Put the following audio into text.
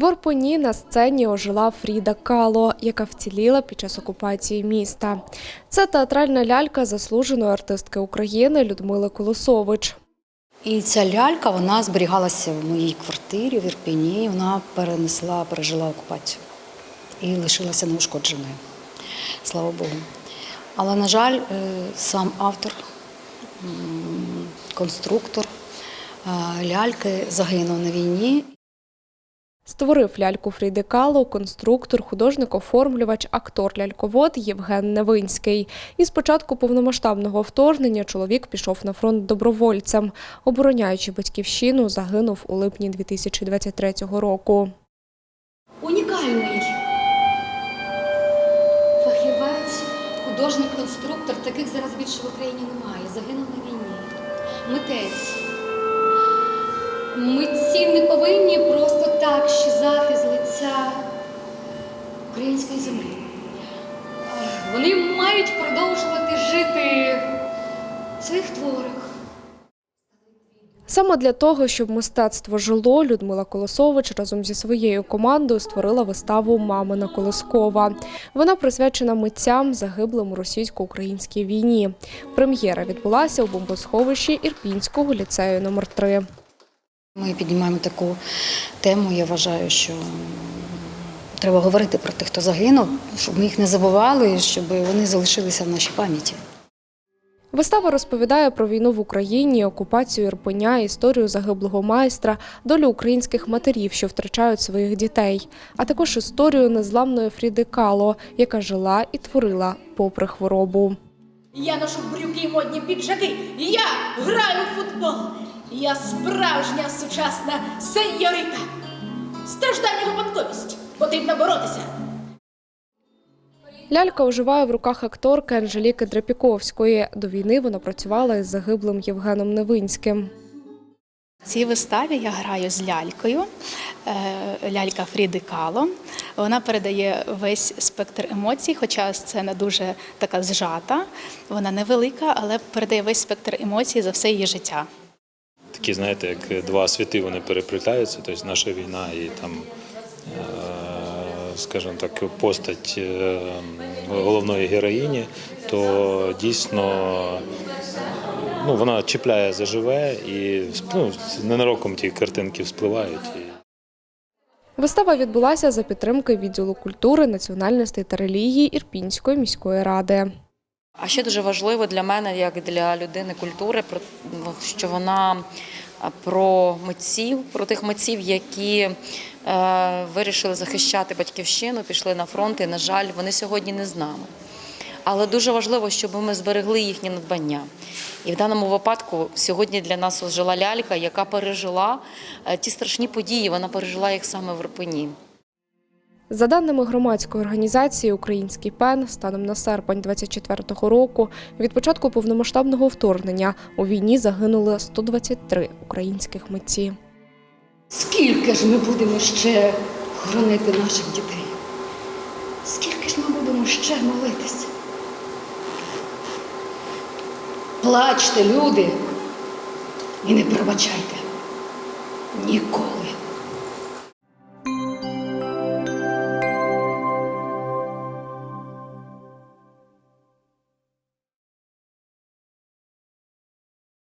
В Орпоні на сцені ожила Фріда Кало, яка вціліла під час окупації міста. Це театральна лялька заслуженої артистки України Людмили Колосович. І ця лялька вона зберігалася в моїй квартирі в Ірпіні. Вона перенесла, пережила окупацію і лишилася неушкодженою. Слава Богу. Але, на жаль, е, сам автор, конструктор е, ляльки загинув на війні. Створив ляльку Фріди Кало конструктор, художник-оформлювач, актор-ляльковод Євген Невинський. І з початку повномасштабного вторгнення чоловік пішов на фронт добровольцем. Обороняючи батьківщину, загинув у липні 2023 року. Унікальний фахівець, художник-конструктор. Таких зараз більше в Україні немає. Загинув на війні. Митець. Української землі. Вони мають продовжувати жити в своїх творах. Саме для того, щоб мистецтво жило, Людмила Колосович разом зі своєю командою створила виставу Мамина Колоскова. Вона присвячена митцям, загиблим у російсько-українській війні. Прем'єра відбулася у бомбосховищі Ірпінського ліцею номер 3 Ми піднімаємо таку тему. Я вважаю, що треба говорити про тих, хто загинув, щоб ми їх не забували, щоб вони залишилися в нашій пам'яті. Вистава розповідає про війну в Україні, окупацію Ірпеня, історію загиблого майстра, долю українських матерів, що втрачають своїх дітей, а також історію незламної Фріди Кало, яка жила і творила попри хворобу. Я ношу брюки і модні піджаки. Я граю в футбол. Я справжня сучасна сеньорита. Страждання випадковість. Потрібно боротися. Лялька оживає в руках акторки Анжеліки Драпіковської. До війни вона працювала із загиблим Євгеном Невинським. В цій виставі я граю з лялькою, е, лялька Фріди Кало. Вона передає весь спектр емоцій, хоча сцена дуже така зжата. Вона невелика, але передає весь спектр емоцій за все її життя. такі, знаєте, як два світи вони переплітаються, тобто наша війна і там, е, скажімо так, постать е, головної героїні, то дійсно ну, вона чіпляє заживе і ну, ненароком ті картинки вспливають. Вистава відбулася за підтримки відділу культури, національностей та релігії Ірпінської міської ради. А ще дуже важливо для мене, як для людини культури, про- що вона про митців, про тих митців, які вирішили захищати батьківщину, пішли на фронт, і, на жаль, вони сьогодні не з нами. Але дуже важливо, щоб ми зберегли їхні надбання. І в даному випадку сьогодні для нас жила лялька, яка пережила е, ті страшні події. Вона пережила їх саме в Ірпені. За даними громадської організації Український пен, станом на серпень 24-го року, від початку повномасштабного вторгнення у війні загинули 123 українських митці. Скільки ж ми будемо ще хоронити наших дітей? Скільки ж ми будемо ще молитися? Плачте, люди, і не пробачайте ніколи.